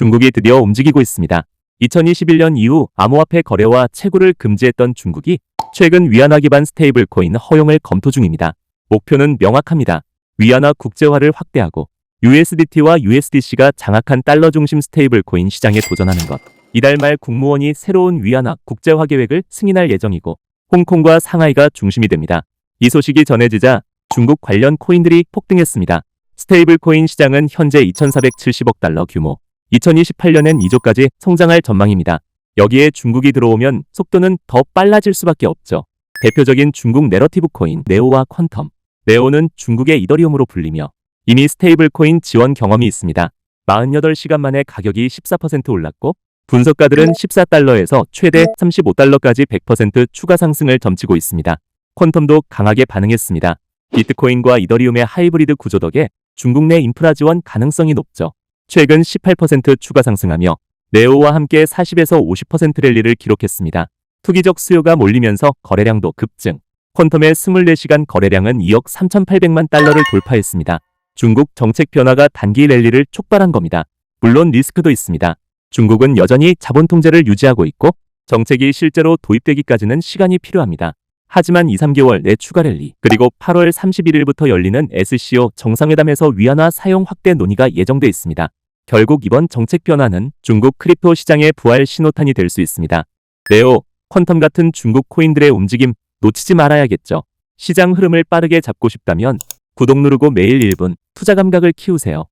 중국이 드디어 움직이고 있습니다. 2021년 이후 암호화폐 거래와 채굴을 금지했던 중국이 최근 위안화 기반 스테이블 코인 허용을 검토 중입니다. 목표는 명확합니다. 위안화 국제화를 확대하고 USDT와 USDC가 장악한 달러 중심 스테이블 코인 시장에 도전하는 것. 이달 말 국무원이 새로운 위안화 국제화 계획을 승인할 예정이고 홍콩과 상하이가 중심이 됩니다. 이 소식이 전해지자 중국 관련 코인들이 폭등했습니다. 스테이블 코인 시장은 현재 2,470억 달러 규모, 2028년엔 2조까지 성장할 전망입니다. 여기에 중국이 들어오면 속도는 더 빨라질 수밖에 없죠. 대표적인 중국 내러티브 코인 네오와 퀀텀. 네오는 중국의 이더리움으로 불리며 이미 스테이블 코인 지원 경험이 있습니다. 48시간 만에 가격이 14% 올랐고 분석가들은 14달러에서 최대 35달러까지 100% 추가 상승을 점치고 있습니다. 퀀텀도 강하게 반응했습니다. 비트코인과 이더리움의 하이브리드 구조 덕에 중국 내 인프라 지원 가능성이 높죠. 최근 18% 추가 상승하며 네오와 함께 40에서 50% 랠리를 기록했습니다. 투기적 수요가 몰리면서 거래량도 급증. 퀀텀의 24시간 거래량은 2억 3,800만 달러를 돌파했습니다. 중국 정책 변화가 단기 랠리를 촉발한 겁니다. 물론 리스크도 있습니다. 중국은 여전히 자본 통제를 유지하고 있고 정책이 실제로 도입되기까지는 시간이 필요합니다. 하지만 2, 3개월 내 추가 랠리, 그리고 8월 31일부터 열리는 SCO 정상회담에서 위안화 사용 확대 논의가 예정돼 있습니다. 결국 이번 정책 변화는 중국 크립토 시장의 부활 신호탄이 될 수 있습니다. 네오, 퀀텀 같은 중국 코인들의 움직임 놓치지 말아야겠죠. 시장 흐름을 빠르게 잡고 싶다면 구독 누르고 매일 1분 투자 감각을 키우세요.